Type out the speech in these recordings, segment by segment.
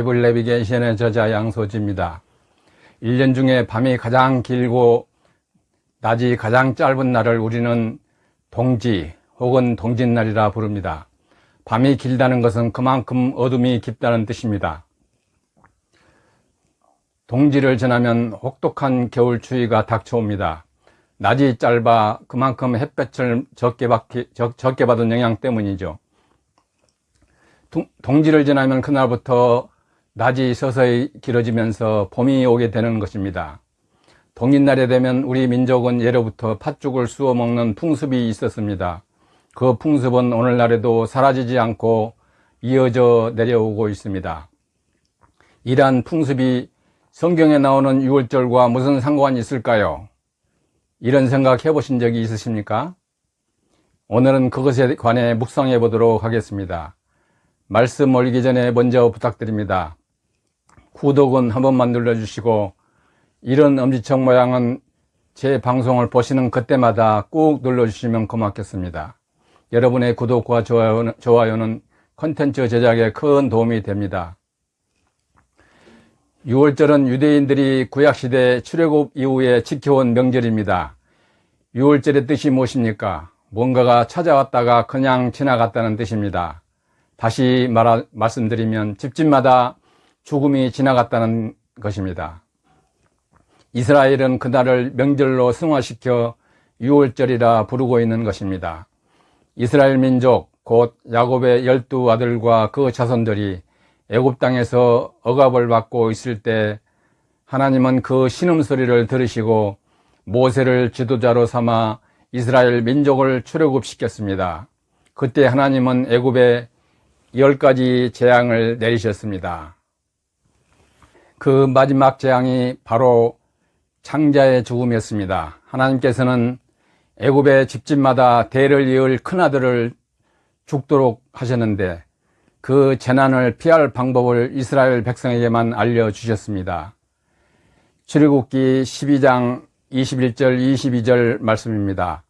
바이블 내비게이션의 저자 양소지입니다. 1년 중에 밤이 가장 길고 낮이 가장 짧은 날을 우리는 동지 혹은 동짓날이라 부릅니다. 밤이 길다는 것은 그만큼 어둠이 깊다는 뜻입니다. 동지를 지나면 혹독한 겨울 추위가 닥쳐옵니다. 낮이 짧아 그만큼 햇볕을 적게, 받기, 적, 적게 받은 영향 때문이죠. 동지를 지나면 그날부터 낮이 서서히 길어지면서 봄이 오게 되는 것입니다. 동짓날에 되면 우리 민족은 예로부터 팥죽을 쑤어 먹는 풍습이 있었습니다. 그 풍습은 오늘날에도 사라지지 않고 이어져 내려오고 있습니다. 이러한 풍습이 성경에 나오는 6월절과 무슨 상관이 있을까요? 이런 생각 해보신 적이 있으십니까? 오늘은 그것에 관해 묵상해 보도록 하겠습니다. 말씀 올리기 전에 먼저 부탁드립니다. 구독은 한 번만 눌러주시고 이런 엄지척 모양은 제 방송을 보시는 그때마다 꾹 눌러주시면 고맙겠습니다. 여러분의 구독과 좋아요는, 좋아요는 컨텐츠 제작에 큰 도움이 됩니다. 6월절은 유대인들이 구약시대 출애굽 이후에 지켜온 명절입니다. 6월절의 뜻이 무엇입니까? 뭔가가 찾아왔다가 그냥 지나갔다는 뜻입니다. 다시 말하, 말씀드리면 집집마다 죽음이 지나갔다는 것입니다. 이스라엘은 그날을 명절로 승화시켜 6월절이라 부르고 있는 것입니다. 이스라엘 민족 곧 야곱의 열두 아들과 그 자손들이 애굽 땅에서 억압을 받고 있을 때 하나님은 그 신음소리를 들으시고 모세를 지도자로 삼아 이스라엘 민족을 출애굽시켰습니다. 그때 하나님은 애굽에 열 가지 재앙을 내리셨습니다. 그 마지막 재앙이 바로 창자의 죽음이었습니다. 하나님께서는 애굽의 집집마다 대를 이을 큰아들을 죽도록 하셨는데 그 재난을 피할 방법을 이스라엘 백성에게만 알려주셨습니다. 출애굽기 12장 21절 22절 말씀입니다.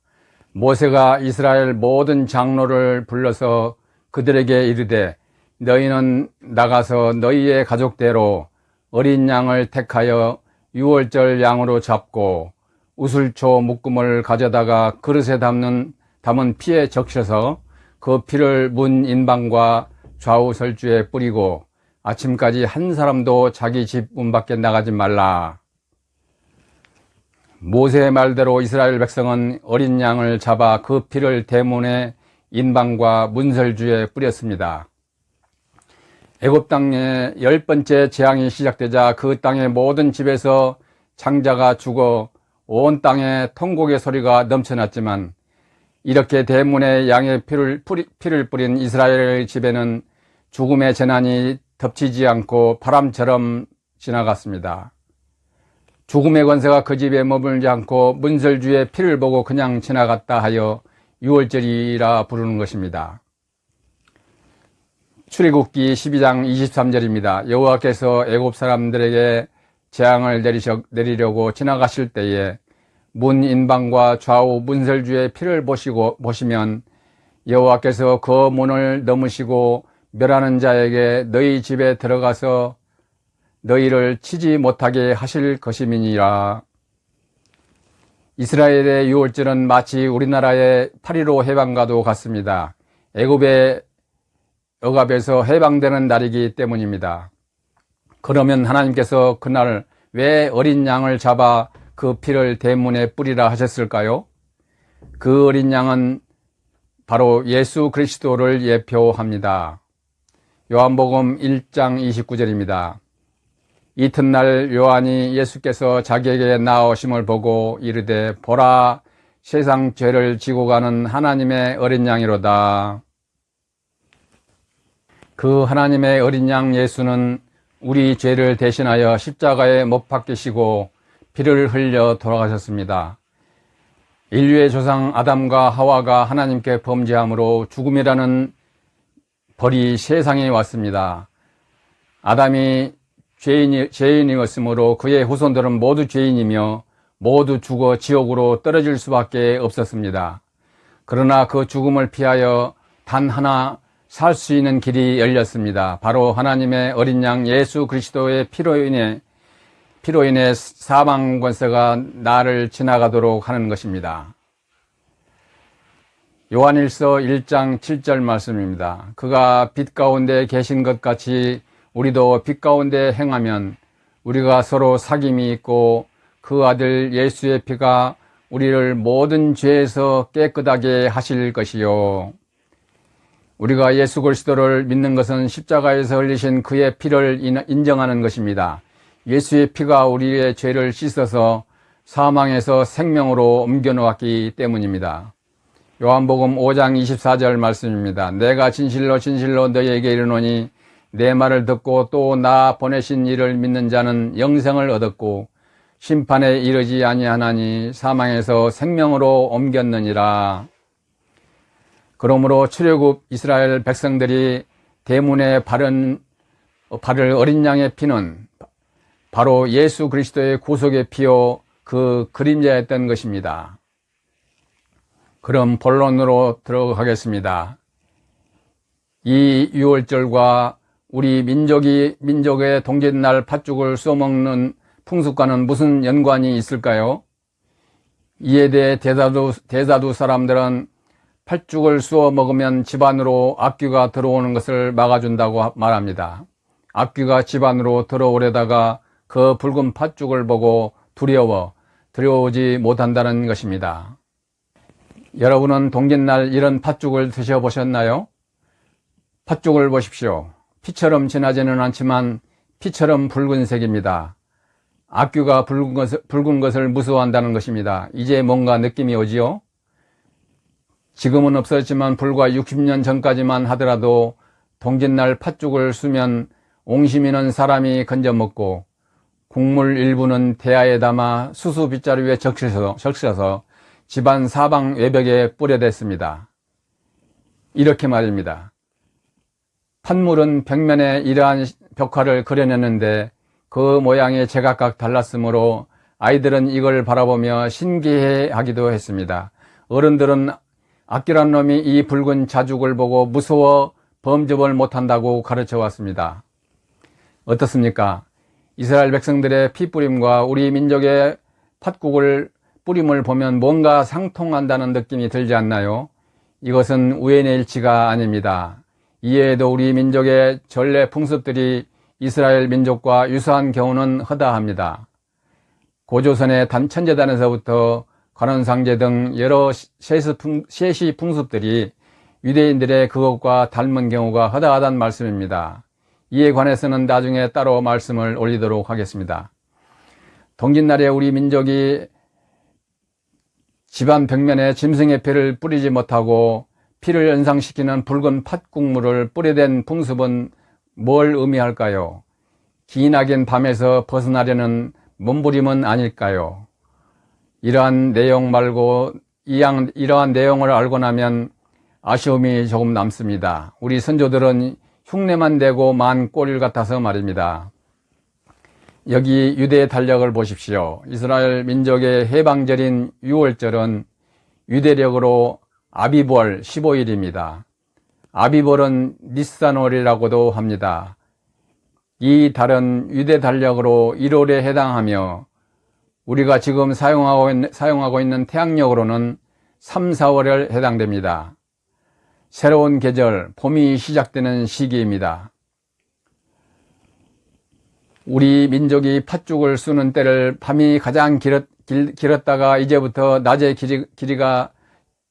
모세가 이스라엘 모든 장로를 불러서 그들에게 이르되 너희는 나가서 너희의 가족대로 어린 양을 택하여 유월절 양으로 잡고 우슬초 묶음을 가져다가 그릇에 담는 담은 피에 적셔서 그 피를 문 인방과 좌우 설주에 뿌리고 아침까지 한 사람도 자기 집 문 밖에 나가지 말라. 모세의 말대로 이스라엘 백성은 어린 양을 잡아 그 피를 대문에 인방과 문설주에 뿌렸습니다. 애굽 땅에 열 번째 재앙이 시작되자 그 땅의 모든 집에서 장자가 죽어 온 땅에 통곡의 소리가 넘쳐났지만 이렇게 대문에 양의 피를, 피를 뿌린 이스라엘의 집에는 죽음의 재난이 덮치지 않고 바람처럼 지나갔습니다. 죽음의 권세가 그 집에 머물지 않고 문설주의 피를 보고 그냥 지나갔다 하여 유월절이라 부르는 것입니다. 출애굽기 12장 23절입니다. 여호와께서 애굽 사람들에게 재앙을 내리셔, 내리려고 지나가실 때에 문 인방과 좌우 문설주의 피를 보시고 보시면 여호와께서 그 문을 넘으시고 멸하는 자에게 너희 집에 들어가서 너희를 치지 못하게 하실 것임이니라. 이스라엘의 유월절은 마치 우리나라의 8.15 해방과도 같습니다. 애굽의 억압에서 해방되는 날이기 때문입니다. 그러면 하나님께서 그날 왜 어린 양을 잡아 그 피를 대문에 뿌리라 하셨을까요? 그 어린 양은 바로 예수 그리스도를 예표합니다. 요한복음 1장 29절입니다. 이튿날 요한이 예수께서 자기에게 나오심을 보고 이르되 보라 세상 죄를 지고 가는 하나님의 어린 양이로다. 그 하나님의 어린 양 예수는 우리 죄를 대신하여 십자가에 못 박히시고 피를 흘려 돌아가셨습니다. 인류의 조상 아담과 하와가 하나님께 범죄함으로 죽음이라는 벌이 세상에 왔습니다. 아담이 죄인이, 죄인이었으므로 그의 후손들은 모두 죄인이며 모두 죽어 지옥으로 떨어질 수밖에 없었습니다. 그러나 그 죽음을 피하여 단 하나 살 수 있는 길이 열렸습니다. 바로 하나님의 어린 양 예수 그리스도의 피로 인해 피로 인해 사망 권세가 나를 지나가도록 하는 것입니다. 요한일서 1장 7절 말씀입니다. 그가 빛 가운데 계신 것 같이 우리도 빛 가운데 행하면 우리가 서로 사귐이 있고 그 아들 예수의 피가 우리를 모든 죄에서 깨끗하게 하실 것이요. 우리가 예수 그리스도를 믿는 것은 십자가에서 흘리신 그의 피를 인정하는 것입니다. 예수의 피가 우리의 죄를 씻어서 사망에서 생명으로 옮겨 놓았기 때문입니다. 요한복음 5장 24절 말씀입니다. 내가 진실로 진실로 너희에게 이르노니 내 말을 듣고 또 나 보내신 이를 믿는 자는 영생을 얻었고 심판에 이르지 아니하나니 사망에서 생명으로 옮겼느니라. 그러므로 출애굽 이스라엘 백성들이 대문에 바른 발을 어린 양의 피는 바로 예수 그리스도의 구속의 피요 그 그림자였던 것입니다. 그럼 본론으로 들어가겠습니다. 이 6월절과 우리 민족이 민족의 동짓날 팥죽을 쏘먹는 풍습과는 무슨 연관이 있을까요? 이에 대해 대사두, 대사두 사람들은 팥죽을 쏘어 먹으면 집안으로 악귀가 들어오는 것을 막아준다고 말합니다. 악귀가 집안으로 들어오려다가 그 붉은 팥죽을 보고 두려워 들여오지 못한다는 것입니다. 여러분은 동짓날 이런 팥죽을 드셔보셨나요? 팥죽을 보십시오. 피처럼 진하지는 않지만 피처럼 붉은색입니다. 악귀가 붉은 것을, 붉은 것을 무서워한다는 것입니다. 이제 뭔가 느낌이 오지요? 지금은 없었지만 불과 60년 전까지만 하더라도 동짓날 팥죽을 쓰면 옹심이는 사람이 건져 먹고 국물 일부는 대야에 담아 수수 빗자루 위에 적셔서, 적셔서 집안 사방 외벽에 뿌려댔습니다. 이렇게 말입니다. 판물은 벽면에 이러한 벽화를 그려냈는데 그 모양이 제각각 달랐으므로 아이들은 이걸 바라보며 신기해 하기도 했습니다. 어른들은 악기란 놈이 이 붉은 자죽을 보고 무서워 범접을 못한다고 가르쳐 왔습니다. 어떻습니까? 이스라엘 백성들의 피뿌림과 우리 민족의 팥국을 뿌림을 보면 뭔가 상통한다는 느낌이 들지 않나요? 이것은 우연의 일치가 아닙니다. 이외에도 우리 민족의 전례 풍습들이 이스라엘 민족과 유사한 경우는 허다합니다. 고조선의 천재단에서부터 관원상제 등 여러 세시 풍습들이 유대인들의 그것과 닮은 경우가 허다하다는 말씀입니다. 이에 관해서는 나중에 따로 말씀을 올리도록 하겠습니다. 동짓날에 우리 민족이 집안 벽면에 짐승의 피를 뿌리지 못하고 피를 연상시키는 붉은 팥국물을 뿌려댄 풍습은 뭘 의미할까요? 기나긴 밤에서 벗어나려는 몸부림은 아닐까요? 이러한 내용 말고 이양, 이러한 내용을 알고 나면 아쉬움이 조금 남습니다. 우리 선조들은 흉내만 대고 만 꼬리를 같아서 말입니다. 여기 유대의 달력을 보십시오. 이스라엘 민족의 해방절인 6월절은 유대력으로 아비볼 15일입니다. 아비볼은 니산월이라고도 합니다. 이 달은 유대 달력으로 1월에 해당하며 우리가 지금 사용하고 있는, 사용하고 있는 태양력으로는 3, 4월에 해당됩니다. 새로운 계절, 봄이 시작되는 시기입니다. 우리 민족이 팥죽을 쓰는 때를 밤이 가장 길었, 길, 다가 이제부터 낮의 길이, 길이가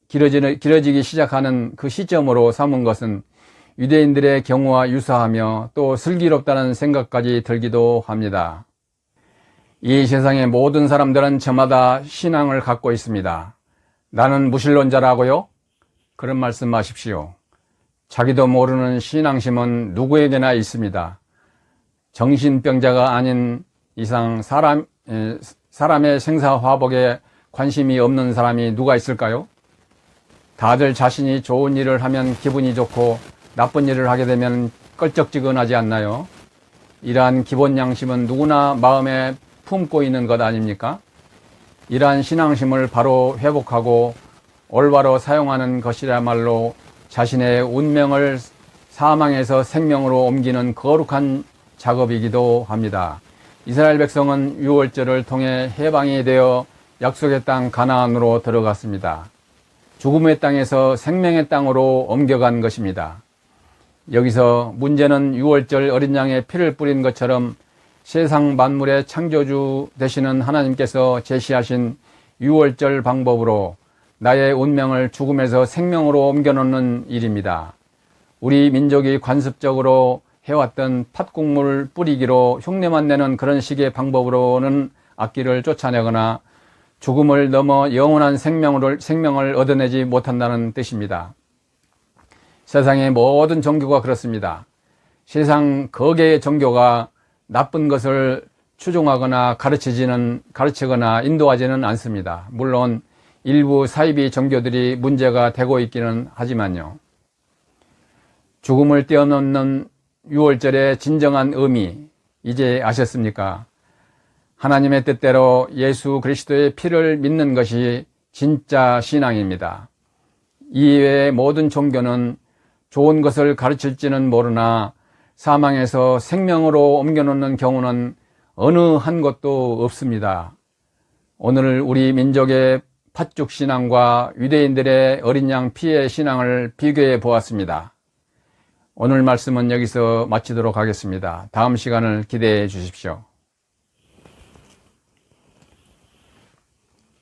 길어지는, 길어지기 시작하는 그 시점으로 삼은 것은 유대인들의 경우와 유사하며 또 슬기롭다는 생각까지 들기도 합니다. 이 세상의 모든 사람들은 저마다 신앙을 갖고 있습니다. 나는 무신론자라고요? 그런 말씀 하십시오. 자기도 모르는 신앙심은 누구에게나 있습니다. 정신병자가 아닌 이상 사람, 사람의 생사화복에 관심이 없는 사람이 누가 있을까요? 다들 자신이 좋은 일을 하면 기분이 좋고 나쁜 일을 하게 되면 껄쩍지근하지 않나요? 이러한 기본 양심은 누구나 마음에 품고 있는 것 아닙니까? 이러한 신앙심을 바로 회복하고 올바로 사용하는 것이야말로 자신의 운명을 사망에서 생명으로 옮기는 거룩한 작업이기도 합니다. 이스라엘 백성은 유월절을 통해 해방이 되어 약속의 땅 가나안으로 들어갔습니다. 죽음의 땅에서 생명의 땅으로 옮겨간 것입니다. 여기서 문제는 유월절 어린 양의 피를 뿌린 것처럼 세상 만물의 창조주 되시는 하나님께서 제시하신 유월절 방법으로 나의 운명을 죽음에서 생명으로 옮겨놓는 일입니다. 우리 민족이 관습적으로 해왔던 팥국물 뿌리기로 흉내만 내는 그런 식의 방법으로는 악기를 쫓아내거나 죽음을 넘어 영원한 생명을, 생명을 얻어내지 못한다는 뜻입니다. 세상의 모든 종교가 그렇습니다. 세상 거개의 종교가 나쁜 것을 추종하거나 가르치지는, 가르치거나 인도하지는 않습니다. 물론 일부 사이비 종교들이 문제가 되고 있기는 하지만요. 죽음을 뛰어넘는 6월절의 진정한 의미, 이제 아셨습니까? 하나님의 뜻대로 예수 그리스도의 피를 믿는 것이 진짜 신앙입니다. 이외의 모든 종교는 좋은 것을 가르칠지는 모르나 사망에서 생명으로 옮겨놓는 경우는 어느 한 곳도 없습니다. 오늘 우리 민족의 팥죽 신앙과 유대인들의 어린 양 피의 신앙을 비교해 보았습니다. 오늘 말씀은 여기서 마치도록 하겠습니다. 다음 시간을 기대해 주십시오.